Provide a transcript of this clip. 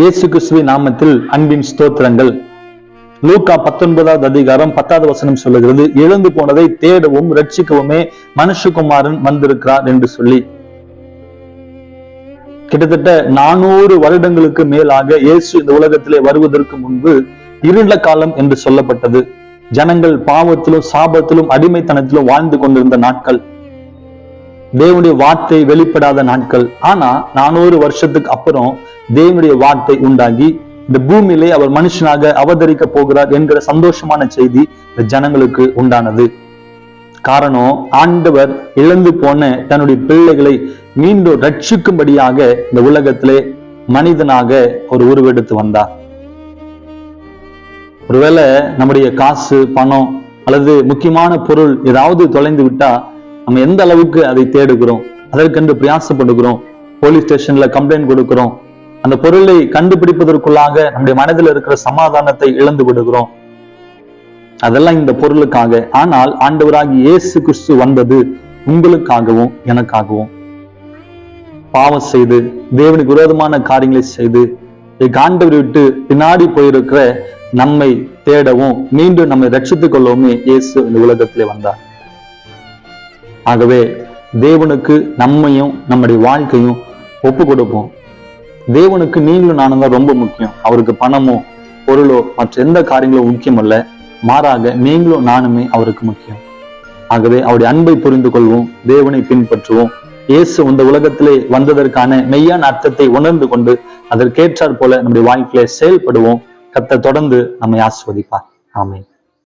இயேசு கிறிஸ்துவின் நாமத்தில் அன்பின் ஸ்தோத்திரங்கள். லூக்கா பத்தொன்பதாவது அதிகாரம் பத்தாவது வசனம் சொல்லுகிறது இழந்து போனதை தேடவும் ரட்சிக்கவுமே மனுஷகுமாரன் வந்திருக்கிறார் என்று சொல்லி. கிட்டத்தட்ட நானூறு வருடங்களுக்கு மேலாக இயேசு இந்த உலகத்திலே வருவதற்கு முன்பு இருண்ட காலம் என்று சொல்லப்பட்டது. ஜனங்கள் பாவத்திலும் சாபத்திலும் அடிமைத்தனத்திலும் வாழ்ந்து கொண்டிருந்த நாட்கள். தேவனுடைய வார்த்தை வெளிப்படாத நாட்கள். ஆனா நானூறு வருஷத்துக்கு அப்புறம் தேவனுடைய வார்த்தை உண்டாகி இந்த பூமியிலே அவர் மனுஷனாக அவதரிக்க போகிறார் என்கிற சந்தோஷமான செய்தி இந்த ஜனங்களுக்கு உண்டானது. காரணம் ஆண்டவர் இழந்து போன தன்னுடைய பிள்ளைகளை மீண்டும் ரட்சிக்கும்படியாக இந்த உலகத்திலே மனிதனாக ஒரு உருவெடுத்து வந்தார். ஒருவேளை நம்முடைய காசு பணம் அல்லது முக்கியமான பொருள் ஏதாவது தொலைந்து விட்டா நம்ம எந்த அளவுக்கு அதை தேடுகிறோம்? அதற்கென்று பிரயாசப்படுகிறோம்? போலீஸ் ஸ்டேஷன்ல கம்ப்ளைண்ட் கொடுக்கிறோம்? அந்த பொருளை கண்டுபிடிப்பதற்குள்ளாக நம்முடைய மனதில் இருக்கிற சமாதானத்தை இழந்து விடுகிறோம்? அதெல்லாம் இந்த பொருளுக்காக. ஆனால் ஆண்டவராகி இயேசு கிறிஸ்து வந்தது உங்களுக்காகவும் எனக்காகவும். பாவம் செய்து தேவனுக்கு விரோதமான காரியங்களை செய்து ஆண்டவரை விட்டு பின்னாடி போயிருக்கிற நம்மை தேடவும் மீண்டும் நம்மை ரட்சித்துக் கொள்ளவுமே இயேசு இந்த உலகத்திலே வந்தார். ஆகவே தேவனுக்கு நம்மையும் நம்முடைய வாழ்க்கையும் ஒப்பு கொடுப்போம் தேவனுக்கு நீங்களும் நானும் தான் ரொம்ப முக்கியம். அவருக்கு பணமோ பொருளோ மற்ற எந்த காரியங்களும் முக்கியம் அல்ல மாறாக நீங்களும் நானுமே அவருக்கு முக்கியம். ஆகவே அவருடைய அன்பை புரிந்து கொள்வோம் தேவனை பின்பற்றுவோம். இயேசு இந்த உலகத்திலே வந்ததற்கான மெய்யான அர்த்தத்தை உணர்ந்து கொண்டு அதற்கேற்றாற் போல நம்முடைய வாழ்க்கையில செயல்படுவோம். கத்த தொடர்ந்து நம்மை ஆஸ்வதிப்பார் ஆமென்.